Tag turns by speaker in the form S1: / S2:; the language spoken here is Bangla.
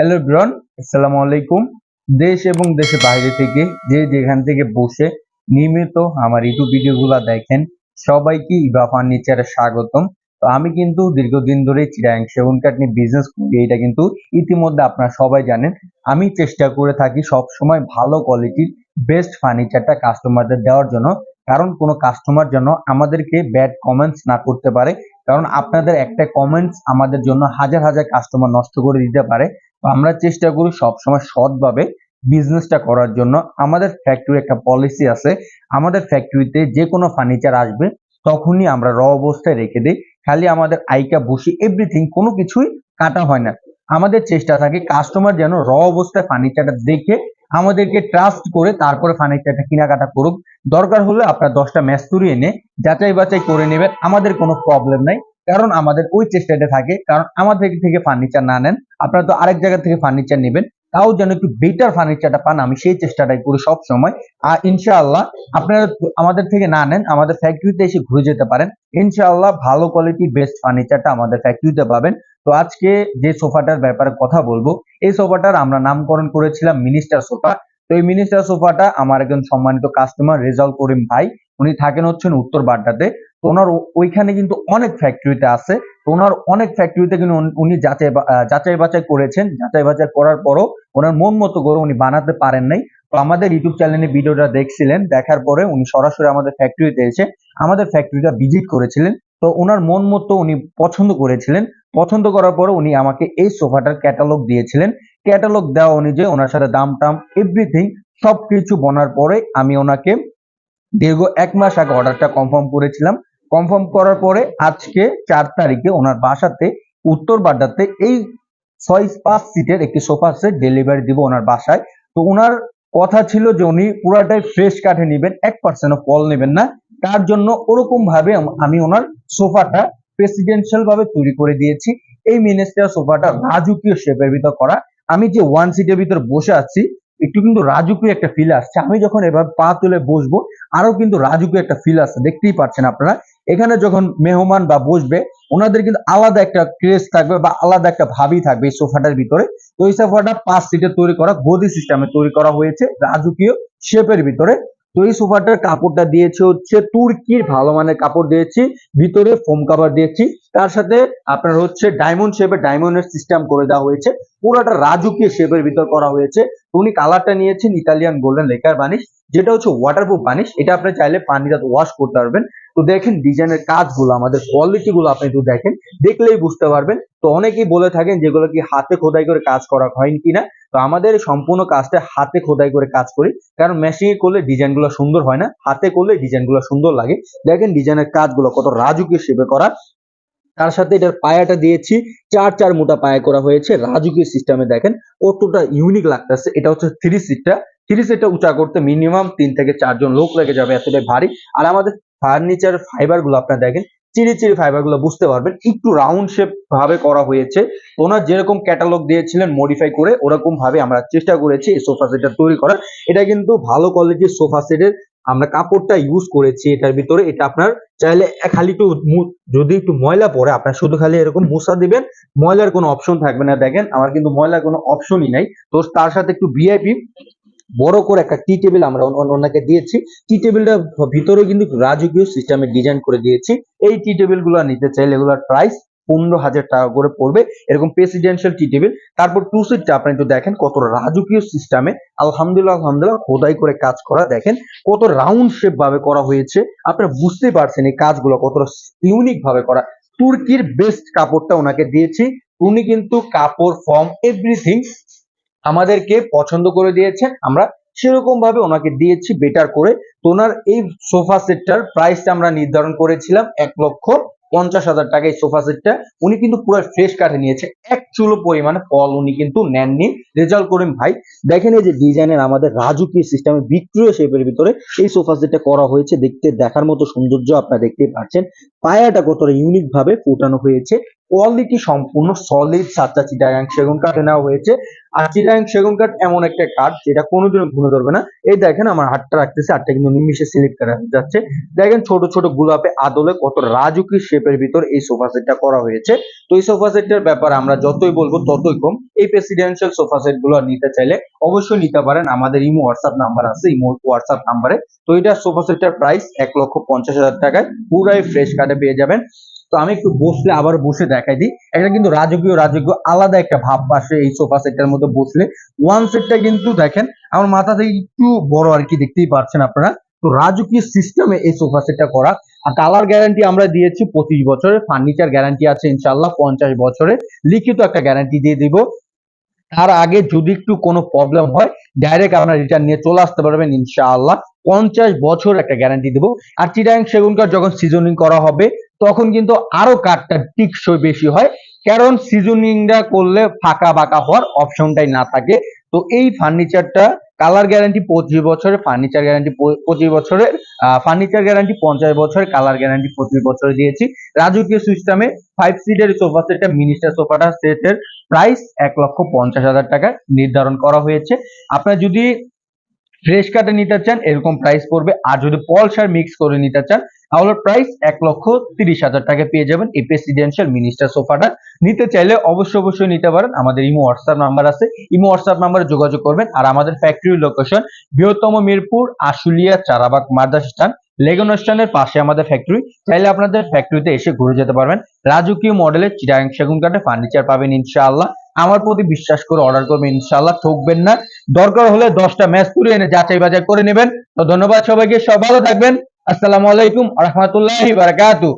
S1: হ্যালো ব্রন আসসালামু আলাইকুম দেশ এবং দেশের বাইরে থেকে যে যেখান থেকে বসে নিয়মিত আমার ইউটিউব ভিডিওগুলো দেখেন, সবাইকে ইভা ফার্নিচারে স্বাগতম। তো আমি কিন্তু দীর্ঘদিন ধরে চিরাং সেগুন কাঠ নিয়ে বিজনেস করি এটা কিন্তু ইতিমধ্যে আপনারা সবাই জানেন। আমি চেষ্টা করে থাকি সব সময় ভালো কোয়ালিটির বেস্ট ফার্নিচারটা কাস্টমারদের দেওয়ার জন্য, কারণ কোনো কাস্টমার যেন আমাদেরকে ব্যাড কমেন্টস না করতে পারে। কারণ আপনাদের একটা কমেন্টস আমাদের জন্য হাজার হাজার কাস্টমার নষ্ট করে দিতে পারে। আমরা চেষ্টা করি সবসময় সৎভাবে বিজনেসটা করার জন্য। আমাদের ফ্যাক্টরি একটা পলিসি আছে। আমাদের ফ্যাক্টরিতে যে কোনো ফার্নিচার আসবে, তখনই আমরা র অবস্থায় রেখে দিই। খালি আমাদের আইকা বসি এভরিথিং কোনো কিছুই কাটা হয় না। আমাদের চেষ্টা থাকে কাস্টমার যেন র অবস্থায় ফার্নিচারটা দেখে আমাদেরকে ট্রাস্ট করে তারপরে ফার্নিচারটা কেনাকাটা করুক। দরকার হলে আপনার দশটা ম্যাস্তুরি এনে যাচাই বাছাই করে নেবেন। আমাদের কোনো প্রবলেম নাই। কারণ আমাদের ওই চেষ্টাটা থাকে, কারণ আমাদের থেকে ফার্নিচার না নেন, আপনারা তো আরেক জায়গা থেকে ফার্নিচার নেবেন, তাও যেন একটু বেটার ফার্নিচারটা পান, আমি সেই চেষ্টাটাই করি সব সময় আর ইনশাআল্লাহ আপনারা আমাদের থেকে না নেন, আমাদের ফ্যাক্টরিতে এসে ঘুরে যেতে পারেন। ইনশাআল্লাহ ভালো কোয়ালিটি বেস্ট ফার্নিচারটা আমাদের ফ্যাক্টরিতে পাবেন। তো আজকে যে সোফাটার ব্যাপারে কথা বলব, এই সোফাটার আমরা নামকরণ করেছিলাম মিনিস্টার সোফা তো এই মিনিস্টার সোফাটা আমার একজন সম্মানিত কাস্টমার রেজাল করিম ভাই, উনি থাকেন হচ্ছেন উত্তর বাড্ডাতে। ওনার ওইখানে কিন্তু অনেক ফ্যাক্টরিতে আছে। ওনার অনেক ফ্যাক্টরিতে কিন্তু উনি- যাচাই যাচাই বাছাই করেছেন। যাচাই বাছাই করার পরও ওনার মন মতো করে উনি বানাতে পারেন নাই। তো আমাদের ইউটিউব চ্যানেলে ভিডিওটা দেখছিলেন, দেখার পরে উনি সরাসরি আমাদের ফ্যাক্টরিতে এসে আমাদের ফ্যাক্টরিটা ভিজিট করেছিলেন। তো ওনার মন মতো উনি পছন্দ করেছিলেন। পছন্দ করার পরে উনি আমাকে এই সোফাটার ক্যাটালগ দিয়েছিলেন। ক্যাটালগ দেওয়া অনুযায়ী ওনার সাথে দাম টাম এভরিথিং সবকিছু বনার পরে আমি ওনাকে দীর্ঘ এক মাস আগে অর্ডারটা কনফার্ম করেছিলাম। কনফার্ম করার পরে আজকে চার তারিখে ওনার বাসাতে, উত্তর বাড্ডাতে এই ছয় পাঁচ সিটের একটি সোফা সেট ডেলিভারি দিব ওনার বাসায়। তো ওনার কথা ছিল যে উনি পুরাটাই ফ্রেশ কাঠে নেবেন, এক পার্সেন্টও ফল নেবেন না। তার জন্য ওরকম ভাবে আমি ওনার সোফাটা প্রেসিডেন্সিয়াল ভাবে তৈরি করে দিয়েছি। এই মিনিস্টার সোফাটা রাজকীয় শেপের ভিতর করা। আমি যে ওয়ান সিটের ভিতর বসে আছি একটু কিন্তু রাজকীয় একটা ফিল আসছে। আমি যখন এভাবে পা তুলে বসবো, আরও কিন্তু রাজকীয় একটা ফিল আসছে। দেখতেই পাচ্ছেন আপনারা? এখানে যখন মেহমান বা বসবে, ওনাদের কিন্তু আলাদা একটা ক্রেজ থাকবে বা আলাদা একটা ভাবি থাকবে এই সোফাটার ভিতরে। তো এই সোফাটা পাঁচ সিটে তৈরি করা, গদি সিস্টেমে তৈরি করা হয়েছে রাজকীয় শেপের ভিতরে। তো এই সোফাটার কাপড়টা দিয়েছে হচ্ছে তুর্কির ভালো মানের কাপড় দিয়েছি, ভিতরে ফোম কাভার দিয়েছি। তার সাথে আপনার হচ্ছে ডায়মন্ড শেপে ডায়মন্ডের সিস্টেম করে দেওয়া হয়েছে। পুরোটা রাজকীয় শেপের ভিতর করা হয়েছে। উনি কালারটা নিয়েছেন ইতালিয়ান গোল্ডেন লেকার বানিশ যেটা হচ্ছে ওয়াটারপ্রুফ বানিশ এটা আপনি চাইলে পানিটা ওয়াশ করতে পারবেন। তো দেখেন ডিজাইনের কাজগুলো, আমাদের কোয়ালিটি গুলো আপনি একটু দেখেন, দেখলেই বুঝতে পারবেন। তো অনেকেই বলে থাকেন যেগুলো কি হাতে খোদাই করে কাজ করা হয় কিনা? তো আমাদের সম্পূর্ণ কাজটা হাতে খোদাই করে কাজ করি, কারণ মেশিনে করলে ডিজাইনগুলো সুন্দর হয় না, হাতে করলে ডিজাইনগুলো সুন্দর লাগে। দেখেন ডিজাইনের কাজগুলো কত রাজকীয় শেপে করা। তার সাথে এটার পায়াটা দিয়েছি, চার চার মোটা পায়া করা হয়েছে রাজকীয় সিস্টেমে দেখেন, কতটা ইউনিক লাগতেছে। এটা হচ্ছে থ্রি সিটটা থ্রি সিটটা উঁচা করতে মিনিমাম তিন থেকে চারজন লোক লেগে যাবে এতটাই ভারী। আর আমাদের ফার্নিচার ফাইবারগুলো আপনারা দেখেন চিরি চিরি ফাইবারগুলো বুঝতে পারবেন, একটু রাউন্ড শেপ ভাবে করা হয়েছে। ওনার যেরকম ক্যাটালগ দিয়েছিলেন মডিফাই করে ওরকম ভাবে আমরা চেষ্টা করেছি এই সোফা সেটটা তৈরি করার। এটা কিন্তু ভালো কোয়ালিটির সোফা সেটের আমরা কাপড়টা ইউজ করেছি এটার ভিতরে। এটা আপনার চাইলে খালি একটু যদি একটু ময়লা পরে আপনার শুধু খালি এরকম মুছা দিবেন, ময়লার কোনো অপশন থাকবে না। দেখেন, আমার কিন্তু ময়লার কোনো অপশনই নাই। তো তার সাথে একটু ভিআইপি বড় করে একটা টি টেবিল আমরা ওন- ওন- ওনাকে দিয়েছি। টি টেবিলটা ভিতরে কিন্তু রাজকীয় সিস্টেমে ডিজাইন করে দিয়েছি। এই টি টেবিলগুলো নিতে চাইলে এগুলোর প্রাইস পনেরো হাজার টাকা করে পড়বে। এরকম প্রেসিডেন্সিয়াল টি টেবিল তারপর টু সিটটা আপনি একটু দেখেন, কত রাজকীয় সিস্টেমে আলহামদুলিল্লাহ আলহামদুলিল্লাহ খোদাই করে কাজ করা। দেখেন কত রাউন্ড শেপ ভাবে করা হয়েছে। আপনারা বুঝতে পারছেন এই কাজগুলো কতটা ইউনিক ভাবে করা। তুর্কির বেস্ট কাপড়টা ওনাকে দিয়েছি। উনি কিন্তু কাপড় ফর্ম এভরিথিং আমাদেরকে পছন্দ করে দিয়েছেন আমরা সেরকম ভাবে ওনাকে দিয়েছি বেটার করে। তো ওনার এই সোফা সেটটার প্রাইসটা আমরা নির্ধারণ করেছিলাম এক লক্ষ পঞ্চাশ হাজার টাকা এই সোফা সেটটা উনি কিন্তু পুরো ফ্রেশ কাঠে নিয়েছে। এক চুলো পরিমাণে ফল উনি কিন্তু নেননি। রেজাল্ট করেন ভাই, দেখেন এই যে ডিজাইনের আমাদের রাজুকি সিস্টেমে বিক্রিয় শেপের ভিতরে এই সোফা সেটটা করা হয়েছে। দেখতে দেখার মতো সৌন্দর্য আপনারা দেখতেই পাচ্ছেন। পায়াটা কতটা ইউনিক ভাবে ফুটানো হয়েছে। কোয়ালিটি সম্পূর্ণ সলিড সাতটা চিটাগাং সেগুন কাঠে নেওয়া হয়েছে। আর চিটাং সেগুন কাঠ এমন একটা কাঠ যেটা কোনোদিনও ঘুরে ধরবে না। এই দেখেন আমার হাতটা রাখতেছে, হাতটা কিন্তু নিমিশে স্লিপ করা যাচ্ছে। দেখেন ছোট ছোট গোলাপে আদলে কত রাজুকি শেপের ভিতর এই সোফা সেটটা করা হয়েছে। তো এই সোফা সেটটার ব্যাপারে আমরা যতই বলব ততই কম। এই প্রেসিডেন্সিয়াল সোফা সেটগুলো নিতে চাইলে অবশ্যই নিতে পারেন। আমাদের ইমো হোয়াটসঅ্যাপ নাম্বার আছে, ইমো হোয়াটসঅ্যাপ নাম্বারে তো এটা সোফা সেটটার প্রাইস এক লক্ষ পঞ্চাশ হাজার টাকায়। পুরাই ফ্রেশ কার্ডে পেয়ে যাবেন। তো আমি একটু বসলে আবার বসে দেখাই দিই। এটা কিন্তু রাজকীয় রাজকীয় আলাদা একটা ভাব আসে এই সোফা সেটটার মধ্যে বসলে। ওয়ান সেটটা কিন্তু দেখেন, আমার মাথা থেকে একটু বড় আর কি দেখতেই পাচ্ছেন আপনারা। তো রাজকীয় সিস্টেমে এই সোফা সেটটা করা। আর কালার গ্যারান্টি আমরা দিয়েছি পঁচিশ বছরের ফার্নিচার গ্যারান্টি আছে ইনশাল্লাহ পঞ্চাশ বছরে লিখিত একটা গ্যারান্টি দিয়ে দিব। তার আগে যদি একটু কোনো প্রবলেম হয় ডাইরেক্ট আপনার রিটার্ন নিয়ে চলে আসতে পারবেন ইনশাআল্লাহ। পঞ্চাশ বছর একটা গ্যারান্টি দেবো। আর চিটাং সেগুনকার যখন সিজনিং করা হবে তখন কিন্তু আরও কাঠটা টিকসই বেশি হয়, কারণ সিজনিংটা করলে ফাঁকা বাঁকা হওয়ার অপশনটাই না থাকে। তো এই ফার্নিচারটা কালার গ্যারান্টি পঁচিশ বছরের ফার্নিচার গ্যারান্টি পঁচিশ বছরের ফার্নিচার গ্যারান্টি পঞ্চাশ বছরের কালার গ্যারান্টি পঁচিশ বছরে দিয়েছি। রাজকীয় সিস্টেমে ফাইভ সিটের সোফা সেটটা মিনিস্টার সোফাটা সেটের প্রাইস এক লক্ষ পঞ্চাশ হাজার টাকা নির্ধারণ করা হয়েছে। আপনার যদি ফ্রেশ কাটে নিতে চান, এরকম প্রাইস পড়বে। আর যদি পলসার মিক্স করে নিতে চান, তাহলে প্রাইস এক লক্ষ তিরিশ হাজার টাকা পেয়ে যাবেন এই প্রেসিডেন্সিয়াল মিনিস্টার সোফাটা নিতে চাইলে অবশ্যই অবশ্যই নিতে পারেন। আমাদের ইমো হোয়াটসঅ্যাপ নাম্বার আছে। ইমো হোয়াটসঅ্যাপ নাম্বারে যোগাযোগ করবেন। আর আমাদের ফ্যাক্টরি লোকেশন বৃহত্তম মিরপুর আশুলিয়া চারাবাগ মাদ্রাস স্থান, লেগুন স্ট্যান্ডের পাশে আমাদের ফ্যাক্টরি চাইলে আপনাদের ফ্যাক্টরিতে এসে ঘুরে যেতে পারবেন। রাজকীয় মডেলের চিটাং সেগুন কাঠে ফার্নিচার পাবেন ইনশাআল্লাহ। আমার প্রতি বিশ্বাস করে অর্ডার করবেন ইনশাল্লাহ ঠকবেন না। দরকার হলে দশটা ম্যাচ তুলে এনে যাচাই বাজার করে নেবেন। তো ধন্যবাদ সবাইকে সব ভালো থাকবেন। আসসালামু আলাইকুম রহমতুল্লাহ বারাকাতু